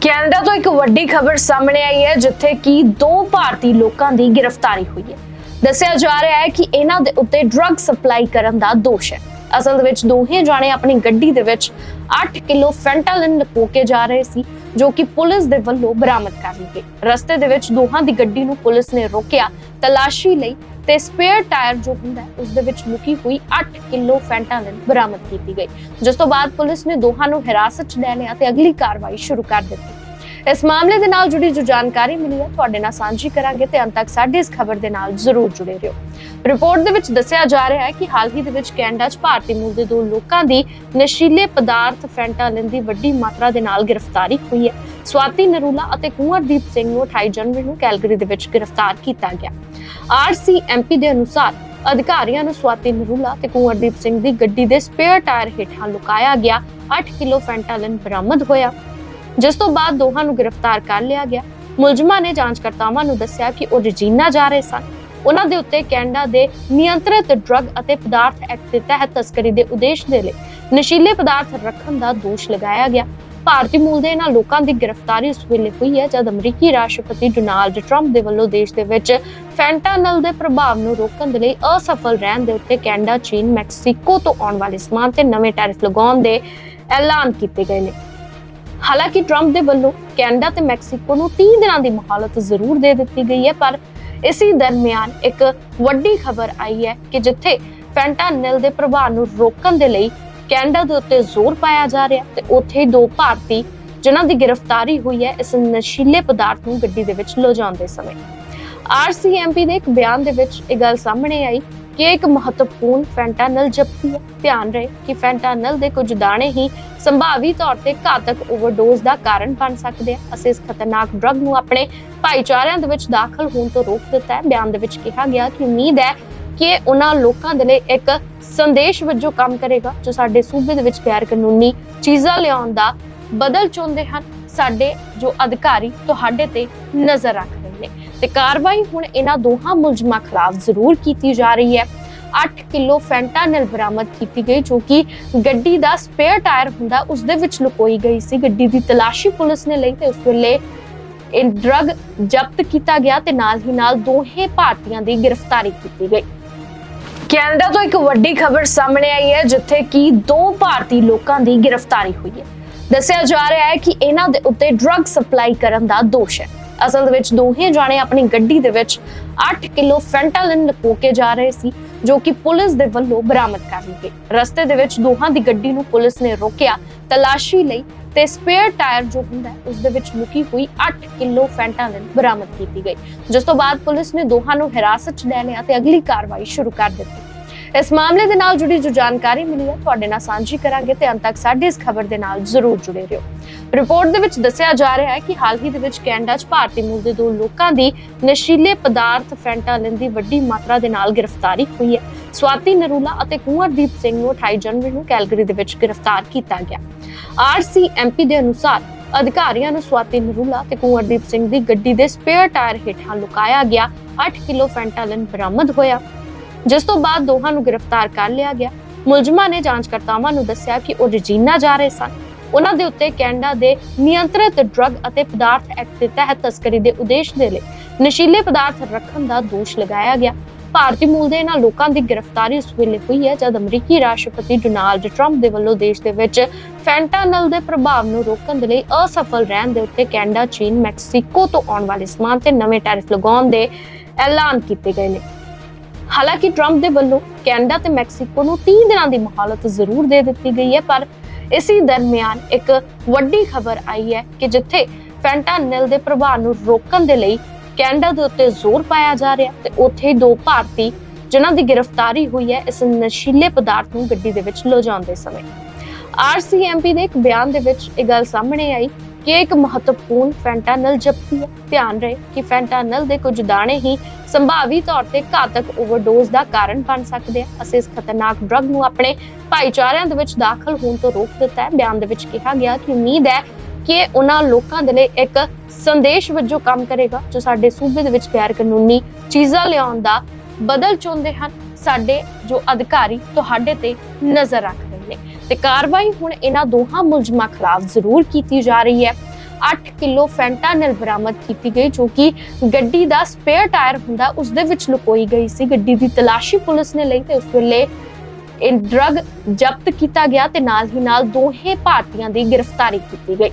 Canada ਤੋਂ ਇੱਕ ਵੱਡੀ ਖਬਰ ਸਾਹਮਣੇ ਆਈ ਹੈ, ਜਿੱਥੇ ਕਿ ਦੋ ਭਾਰਤੀ ਲੋਕਾਂ ਦੀ ਗ੍ਰਿਫਤਾਰੀ ਹੋਈ ਹੈ। ਦੱਸਿਆ ਜਾ ਰਿਹਾ ਹੈ ਕਿ ਇਹਨਾਂ ਦੇ ਉੱਤੇ ਡਰੱਗ ਸਪਲਾਈ ਕਰਨ ਦਾ ਦੋਸ਼ ਹੈ। ਅਸਲ ਦੇ ਵਿੱਚ ਦੋਹੇ ਜਾਣੇ ਆਪਣੀ ਗੱਡੀ ਦੇ ਵਿੱਚ 8 ਕਿਲੋ ਫੈਂਟਾਲਿਨ ਲੁਕੋ ਕੇ ਜਾ ਰਹੇ ਸੀ, ਜੋ ਕਿ ਪੁਲਿਸ ਦੇ ਵੱਲੋਂ ਬਰਾਮਦ ਕਰ ਲਈ ਗਈ। ਰਸਤੇ ਦੇ ਵਿੱਚ ਦੋਹਾਂ ਦੀ ਗੱਡੀ ਨੂੰ ਪੁਲਿਸ ਨੇ ਰੋਕਿਆ। ਤਲਾਸ਼ੀ ਲਈ ਤੇ ਸਪੇਅਰ ਟਾਇਰ ਜੋ ਹੁੰਦਾ ਹੈ ਉਸ ਦੇ ਵਿੱਚ ਲੁਕੀ ਹੋਈ 8 ਕਿਲੋ ਫੈਂਟਾਲਿਨ ਬਰਾਮਦ ਕੀਤੀ ਗਈ। ਜਿਸ ਤੋਂ ਬਾਅਦ ਪੁਲਿਸ ਨੇ ਦੋਹਾਂ ਨੂੰ ਹਿਰਾਸਤ 'ਚ ਲੈ ਲਿਆ ਤੇ ਅਗਲੀ ਕਾਰਵਾਈ ਸ਼ੁਰੂ ਕਰ ਦਿੱਤੀ। ਇਸ ਮਾਮਲੇ ਦੇ ਨਾਲ ਜੁੜੀ ਜੋ ਜਾਣਕਾਰੀ ਮਿਲੀ ਹੈ, ਤੁਹਾਡੇ ਨਾਲ ਸਾਂਝੀ ਕਰਾਂਗੇ ਤੇ ਅੰਤ ਤੱਕ ਸਾਡੀ ਇਸ ਖਬਰ ਦੇ ਨਾਲ ਜ਼ਰੂਰ ਜੁੜੇ ਰਹੋ। ਰਿਪੋਰਟ ਦੇ ਵਿੱਚ ਦੱਸਿਆ ਜਾ ਰਿਹਾ ਹੈ ਕਿ ਹਾਲ ਹੀ ਦੇ ਵਿੱਚ ਕੈਨੇਡਾ 'ਚ ਭਾਰਤੀ ਮੂਲ ਦੇ ਦੋ ਲੋਕਾਂ ਦੀ ਨਸ਼ੀਲੇ ਪਦਾਰਥ ਫੈਂਟਾਲਿਨ ਦੀ ਵੱਡੀ ਮਾਤਰਾ ਦੇ ਨਾਲ ਗ੍ਰਿਫਤਾਰੀ ਹੋਈ ਹੈ। ਸਵਾਤੀ ਨਰੂਲਾ ਅਤੇ ਕੁੰਵਰਦੀਪ ਸਿੰਘ ਨੂੰ 28 ਜਨਵਰੀ ਨੂੰ ਕੈਲਗਰੀ ਦੇ ਵਿੱਚ ਗ੍ਰਿਫਤਾਰ ਕੀਤਾ ਗਿਆ। ਆਰਸੀਐਮਪੀ ਦੇ ਅਨੁਸਾਰ ਅਧਿਕਾਰੀਆਂ ਨੂੰ ਸਵਾਤੀ ਨਰੂਲਾ ਤੇ ਕੁੰਵਰਦੀਪ ਸਿੰਘ ਦੀ ਗੱਡੀ ਦੇ ਸਪੇਅਰ ਟਾਇਰ ਹੇਠਾਂ ਲੁਕਾਇਆ ਗਿਆ। 8 ਕਿਲੋ ਫੈਂਟਾਲਿਨ ਬਰਾਮਦ ਹੋਇਆ। ਜਿਸ ਤੋਂ ਬਾਅਦ ਦੋਹਾਂ ਨੂੰ ਗ੍ਰਿਫਤਾਰ ਕਰ ਲਿਆ ਗਿਆ। ਮੁਲਜ਼ਮਾਂ ਨੇ ਜਾਂਚਕਰਤਾਵਾਂ ਨੂੰ ਦੱਸਿਆ ਕਿ ਉਹ ਰਜੀਨਾ ਜਾ ਰਹੇ ਸਨ। ਉਹਨਾਂ ਦੇ ਉੱਤੇ ਕੈਨੇਡਾ ਦੇ ਨਿਯੰਤਰਿਤ ਡਰੱਗ ਅਤੇ ਪਦਾਰਥ ਐਕਟ ਦੇ ਤਹਿਤ ਤਸਕਰੀ ਦੇ ਉਦੇਸ਼ ਦੇ ਲਈ ਨਸ਼ੀਲੇ ਪਦਾਰਥ ਰੱਖਣ ਦਾ ਦੋਸ਼ ਲਗਾਇਆ ਗਿਆ। ਭਾਰਤੀ ਮੂਲ ਦੇ ਇਹਨਾਂ ਲੋਕਾਂ ਦੀ ਗ੍ਰਿਫਤਾਰੀ ਉਸ ਵੇਲੇ ਹੋਈ ਹੈ ਜਦ ਅਮਰੀਕੀ ਰਾਸ਼ਟਰਪਤੀ ਡੋਨਾਲਡ ਟਰੰਪ ਦੇ ਵੱਲੋਂ ਦੇਸ਼ ਦੇ ਵਿੱਚ ਫੈਂਟਾਨਲ ਦੇ ਪ੍ਰਭਾਵ ਨੂੰ ਰੋਕਣ ਦੇ ਲਈ ਅਸਫਲ ਰਹਿਣ ਦੇ ਉੱਤੇ ਕੈਨੇਡਾ, ਚੀਨ, ਮੈਕਸੀਕੋ ਤੋਂ ਆਉਣ ਵਾਲੇ ਸਮਾਨ ਤੇ ਨਵੇਂ ਟੈਰਿਫ ਲਗਾਉਣ ਦੇ ਐਲਾਨ ਕੀਤੇ ਗਏ ਨੇ। ਹਾਲਾਂਕਿ ਟਰੰਪ ਦੇ ਵੱਲੋਂ ਕੈਨੇਡਾ ਤੇ ਮੈਕਸੀਕੋ ਨੂੰ 30 ਦਿਨਾਂ ਦੀ ਮਹਾਲਤ ਜ਼ਰੂਰ ਦੇ ਦਿੱਤੀ ਗਈ ਹੈ, ਪਰ ਇਸੇ ਦਰਮਿਆਨ ਇੱਕ ਵੱਡੀ ਖਬਰ ਆਈ ਹੈ ਕਿ ਜਿੱਥੇ ਫੈਂਟਾਨਲ ਦੇ ਪ੍ਰਭਾਵ ਨੂੰ ਰੋਕਣ ਦੇ ਲਈ ਕੈਨੇਡਾ ਦੇ ਉੱਤੇ ਜ਼ੋਰ ਪਾਇਆ ਜਾ ਰਿਹਾ ਤੇ ਉੱਥੇ ਦੋ ਭਾਰਤੀ ਜਿਨ੍ਹਾਂ ਦੀ ਗ੍ਰਿਫਤਾਰੀ ਹੋਈ ਹੈ, ਇਸ ਨਸ਼ੀਲੇ ਪਦਾਰਥ ਨੂੰ ਗੱਡੀ ਦੇ ਵਿੱਚ ਲਿਜਾਉਂਦੇ ਸਮੇਂ। ਆਰਸੀਐਮਪੀ ਦੇ ਇੱਕ ਬਿਆਨ ਦੇ ਵਿੱਚ ਇਹ ਗੱਲ ਸਾਹਮਣੇ ਆਈ ਕਿ ਇਹ ਇੱਕ ਮਹੱਤਵਪੂਰਨ ਫੈਂਟਾਨਲ ਜ਼ਬਤੀ ਹੈ। ਧਿਆਨ ਰਹੇ ਕਿ ਫੈਂਟਾਨਲ ਦੇ ਕੁਝ ਦਾਣੇ ਹੀ ਸੰਭਾਵੀ ਤੌਰ ਤੇ ਘਾਤਕ ਓਵਰਡੋਜ਼ ਦਾ ਕਾਰਨ ਬਣ ਸਕਦੇ ਆ। ਅਸੀਂ ਇਸ ਖਤਰਨਾਕ ਡਰੱਗ ਨੂੰ ਆਪਣੇ ਭਾਈਚਾਰਿਆਂ ਦੇ ਵਿੱਚ ਦਾਖਲ ਹੋਣ ਤੋਂ ਰੋਕ ਦਿੱਤਾ ਹੈ। ਬਿਆਨ ਦੇ ਵਿੱਚ ਕਿਹਾ ਗਿਆ ਕਿ ਉਮੀਦ ਹੈ ਕਿ ਇਹ ਉਹਨਾਂ ਲੋਕਾਂ ਦੇ ਲਈ ਇੱਕ ਸੰਦੇਸ਼ ਵਜੋਂ ਕੰਮ ਕਰੇਗਾ ਜੋ ਸਾਡੇ ਸੂਬੇ ਦੇ ਵਿੱਚ ਗੈਰ ਕਾਨੂੰਨੀ ਚੀਜ਼ਾਂ ਲਿਆਉਣ ਦਾ ਬਦਲ ਚਾਹੁੰਦੇ ਹਨ। ਸਾਡੇ ਜੋ ਅਧਿਕਾਰੀ ਤੁਹਾਡੇ ਤੇ ਨਜ਼ਰ ਰੱਖ ਨੇ ਤੇ ਕਾਰਵਾਈ ਹੁਣ ਇਹਨਾਂ ਦੋਹਾਂ ਮੁਲਜ਼ਮਾਂ ਖਿਲਾਫ ਜ਼ਰੂਰ ਕੀਤੀ ਜਾ ਰਹੀ ਹੈ। 8 ਕਿਲੋ ਫੈਂਟਾਨਲ ਬਰਾਮਦ ਕੀਤੀ ਗਈ ਜੋ ਕਿ ਗੱਡੀ ਦਾ ਸਪੇਅਰ ਟਾਇਰ ਹੁੰਦਾ, ਉਸ ਦੇ ਵਿੱਚ ਲੁਕੋਈ ਗਈ ਸੀ। ਗੱਡੀ ਦੀ ਤਲਾਸ਼ੀ ਪੁਲਿਸ ਨੇ ਲਈ ਤੇ ਉਸ ਵੇਲੇ ਇਹ ਡਰੱਗ ਜ਼ਬਤ ਕੀਤਾ ਗਿਆ ਤੇ ਨਾਲ ਹੀ ਨਾਲ ਦੋਹੇ ਭਾਰਤੀਆਂ ਦੀ ਗ੍ਰਿਫਤਾਰੀ ਕੀਤੀ ਗਈ। ਕੈਨੇਡਾ ਤੋਂ ਇੱਕ ਵੱਡੀ ਖਬਰ ਸਾਹਮਣੇ ਆਈ ਹੈ, ਜਿੱਥੇ ਕਿ ਦੋ ਭਾਰਤੀ ਲੋਕਾਂ ਦੀ ਗ੍ਰਿਫਤਾਰੀ ਹੋਈ ਹੈ। ਦੱਸਿਆ ਜਾ ਰਿਹਾ ਹੈ ਕਿ ਇਹਨਾਂ ਦੇ ਉੱਤੇ ਡਰੱਗ ਸਪਲਾਈ ਕਰਨ ਦਾ ਦੋਸ਼ ਹੈ। ਅਸਲ ਦੇ ਵਿੱਚ ਦੋਹੇ ਜਾਣੇ ਆਪਣੀ ਗੱਡੀ ਦੇ ਵਿੱਚ 8 ਕਿਲੋ ਫੈਂਟਾਲਿਨ ਲੁਕੋ ਕੇ ਜਾ ਰਹੇ ਸੀ, ਜੋ ਕਿ ਪੁਲਿਸ ਦੇ ਵੱਲੋਂ ਬਰਾਮਦ ਕਰ ਲਈ ਗਈ। ਰਸਤੇ ਦੇ ਵਿੱਚ ਦੋਹਾਂ ਦੀ ਗੱਡੀ ਨੂੰ ਪੁਲਿਸ ਨੇ ਰੋਕਿਆ, ਤਲਾਸ਼ੀ ਲਈ ਤੇ ਸਪੇਅਰ ਟਾਇਰ ਜੋ ਹੁੰਦਾ ਹੈ ਉਸ ਦੇ ਵਿੱਚ ਲੁਕੀ ਹੋਈ 8 ਕਿਲੋ ਫੈਂਟਾਲਿਨ ਬਰਾਮਦ ਕੀਤੀ ਗਈ। ਜਿਸ ਤੋਂ ਬਾਅਦ ਪੁਲਿਸ ਨੇ ਦੋਹਾਂ ਨੂੰ ਹਿਰਾਸਤ 'ਚ ਲੈ ਲਿਆ ਤੇ ਅਗਲੀ ਕਾਰਵਾਈ ਸ਼ੁਰੂ ਕਰ ਦਿੱਤੀ। ਇਸ ਮਾਮਲੇ ਦੇ ਨਾਲ ਜੁੜੀ ਜੋ ਜਾਣਕਾਰੀ ਮਿਲੀ ਹੈ, ਤੁਹਾਡੇ ਨਾਲ ਸਾਂਝੀ ਕਰਾਂਗੇ ਤੇ ਅੰਤ ਤੱਕ ਸਾਡੀ ਇਸ ਖਬਰ ਦੇ ਨਾਲ ਜ਼ਰੂਰ ਜੁੜੇ ਰਹੋ। ਰਿਪੋਰਟ ਦੇ ਵਿੱਚ ਦੱਸਿਆ ਜਾ ਰਿਹਾ ਹੈ ਕਿ ਹਾਲ ਹੀ ਦੇ ਵਿੱਚ ਕੈਨੇਡਾ 'ਚ ਭਾਰਤੀ ਮੂਲ ਦੇ ਦੋ ਲੋਕਾਂ ਦੀ ਨਸ਼ੀਲੇ ਪਦਾਰਥ ਫੈਂਟਾਲਿਨ ਦੀ ਵੱਡੀ ਮਾਤਰਾ ਦੇ ਨਾਲ ਗ੍ਰਿਫਤਾਰੀ ਹੋਈ ਹੈ। ਸਵਾਤੀ ਨਰੂਲਾ ਅਤੇ ਕੁੰਵਰਦੀਪ ਸਿੰਘ ਨੂੰ 28 ਜਨਵਰੀ ਨੂੰ ਕੈਲਗਰੀ ਦੇ ਵਿੱਚ ਗ੍ਰਿਫਤਾਰ ਕੀਤਾ ਗਿਆ। ਆਰਸੀਐਮਪੀ ਦੇ ਅਨੁਸਾਰ ਅਧਿਕਾਰੀਆਂ ਨੂੰ ਸਵਾਤੀ ਨਰੂਲਾ ਤੇ ਕੁੰਵਰਦੀਪ ਸਿੰਘ ਦੀ ਗੱਡੀ ਦੇ ਸਪੇਅਰ ਟਾਇਰ ਹੇਠਾਂ ਲੁਕਾਇਆ ਗਿਆ। 8 ਕਿਲੋ ਫੈਂਟਾਲਿਨ ਬਰਾਮਦ ਹੋਇਆ। ਜਿਸ ਤੋਂ ਬਾਅਦ ਦੋਹਾਂ ਨੂੰ ਗ੍ਰਿਫਤਾਰ ਕਰ ਲਿਆ ਗਿਆ। ਮੁਲਜ਼ਮਾਂ ਨੇ ਜਾਂਚਕਰਤਾਵਾਂ ਨੂੰ ਦੱਸਿਆ ਕਿ ਉਹ ਰਜੀਨਾ ਜਾ ਰਹੇ ਸਨ। ਉਹਨਾਂ ਦੇ ਉੱਤੇ ਕੈਨੇਡਾ ਦੇ ਨਿਯੰਤਰਿਤ ਡਰੱਗ ਅਤੇ ਪਦਾਰਥ ਐਕਟ ਦੇ ਤਹਿਤ ਤਸਕਰੀ ਦੇ ਉਦੇਸ਼ ਦੇ ਲਈ ਨਸ਼ੀਲੇ ਪਦਾਰਥ ਰੱਖਣ ਦਾ ਦੋਸ਼ ਲਗਾਇਆ ਗਿਆ। ਭਾਰਤੀ ਮੂਲ ਦੇ ਇਹਨਾਂ ਲੋਕਾਂ ਦੀ ਗ੍ਰਿਫਤਾਰੀ ਉਸ ਵੇਲੇ ਹੋਈ ਹੈ ਜਦ ਅਮਰੀਕੀ ਰਾਸ਼ਟਰਪਤੀ ਡੋਨਾਲਡ ਟਰੰਪ ਦੇ ਵੱਲੋਂ ਦੇਸ਼ ਦੇ ਵਿੱਚ ਫੈਂਟਾਨਲ ਦੇ ਪ੍ਰਭਾਵ ਨੂੰ ਰੋਕਣ ਦੇ ਲਈ ਅਸਫਲ ਰਹਿਣ ਦੇ ਉੱਤੇ ਕੈਨੇਡਾ, ਚੀਨ, ਮੈਕਸੀਕੋ ਤੋਂ ਆਉਣ ਵਾਲੇ ਸਮਾਨ ਤੇ ਨਵੇਂ ਟੈਰਿਫ ਲਗਾਉਣ ਦੇ ਐਲਾਨ ਕੀਤੇ ਗਏ ਨੇ। ਹਾਲਾਂਕਿ ਟਰੰਪ ਦੇ ਵੱਲੋਂ ਕੈਨੇਡਾ ਤੇ ਮੈਕਸੀਕੋ ਨੂੰ 30 ਦਿਨਾਂ ਦੀ ਮਹਾਲਤ ਜ਼ਰੂਰ ਦੇ ਦਿੱਤੀ ਗਈ ਹੈ, ਪਰ ਇਸੇ ਦਰਮਿਆਨ ਇੱਕ ਵੱਡੀ ਖਬਰ ਆਈ ਹੈ ਕਿ ਜਿੱਥੇ ਫੈਂਟਾਨਲ ਦੇ ਪ੍ਰਭਾਵ ਨੂੰ ਰੋਕਣ ਦੇ ਲਈ ਕੈਨੇਡਾ ਦੇ ਉੱਤੇ ਜ਼ੋਰ ਪਾਇਆ ਜਾ ਰਿਹਾ ਤੇ ਉੱਥੇ ਦੋ ਭਾਰਤੀ ਜਿਨ੍ਹਾਂ ਦੀ ਗ੍ਰਿਫਤਾਰੀ ਹੋਈ ਹੈ, ਇਸ ਨਸ਼ੀਲੇ ਪਦਾਰਥ ਨੂੰ ਗੱਡੀ ਦੇ ਵਿੱਚ ਲਿਜਾਉਂਦੇ ਸਮੇਂ। ਆਰਸੀਐਮਪੀ ਦੇ ਇੱਕ ਬਿਆਨ ਦੇ ਵਿੱਚ ਇਹ ਗੱਲ ਸਾਹਮਣੇ ਆਈ ਕਿ ਇੱਕ ਮਹੱਤਵਪੂਰਨ ਫੈਂਟਾਨਲ ਜ਼ਬਤੀ ਹੈ। ਧਿਆਨ ਰਹੇ ਕਿ ਫੈਂਟਾਨਲ ਦੇ ਕੁਝ ਦਾਣੇ ਹੀ ਸੰਭਾਵੀ ਤੌਰ ਤੇ ਘਾਤਕ ਓਵਰਡੋਜ਼ ਦਾ ਕਾਰਨ ਬਣ ਸਕਦੇ ਆ। ਅਸੀਂ ਇਸ ਖਤਰਨਾਕ ਡਰੱਗ ਨੂੰ ਆਪਣੇ ਭਾਈਚਾਰਿਆਂ ਦੇ ਵਿੱਚ ਦਾਖਲ ਹੋਣ ਤੋਂ ਰੋਕ ਦਿੱਤਾ ਹੈ। ਬਿਆਨ ਦੇ ਵਿੱਚ ਕਿਹਾ ਗਿਆ ਕਿ ਉਮੀਦ ਹੈ ਕਿ ਇਹ ਉਹਨਾਂ ਲੋਕਾਂ ਦੇ ਲਈ ਇੱਕ ਸੰਦੇਸ਼ ਵਜੋਂ ਕੰਮ ਕਰੇਗਾ, ਜੋ ਸਾਡੇ ਸੂਬੇ ਦੇ ਵਿੱਚ ਗੈਰ ਕਾਨੂੰਨੀ ਚੀਜ਼ਾਂ ਲਿਆਉਣ ਦਾ ਬਦਲ ਚਾਹੁੰਦੇ ਹਨ। ਸਾਡੇ ਜੋ ਅਧਿਕਾਰੀ ਤੁਹਾਡੇ ਤੇ ਨਜ਼ਰ ਰੱਖ ਤੇ ਕਾਰਵਾਈ ਹੁਣ ਇਹਨਾਂ ਦੋਹਾਂ ਮੁਲਜ਼ਮਾਂ ਖਿਲਾਫ ਜ਼ਰੂਰ ਕੀਤੀ ਜਾ ਰਹੀ ਹੈ। 8 ਕਿਲੋ ਫੈਂਟਾਨਲ ਬਰਾਮਦ ਕੀਤੀ ਗਈ ਜੋ ਕਿ ਗੱਡੀ ਦਾ ਸਪੇਅਰ ਟਾਇਰ ਹੁੰਦਾ, ਉਸ ਦੇ ਵਿੱਚ ਲੁਕੋਈ ਗਈ ਸੀ। ਗੱਡੀ ਦੀ ਤਲਾਸ਼ੀ ਪੁਲਿਸ ਨੇ ਲਈ ਤੇ ਉਸ ਵੇਲੇ ਇਹ ਡਰੱਗ ਜ਼ਬਤ ਕੀਤਾ ਗਿਆ ਤੇ ਨਾਲ ਹੀ ਨਾਲ ਦੋਹੇ ਭਾਰਤੀਆਂ ਦੀ ਗ੍ਰਿਫਤਾਰੀ ਕੀਤੀ ਗਈ।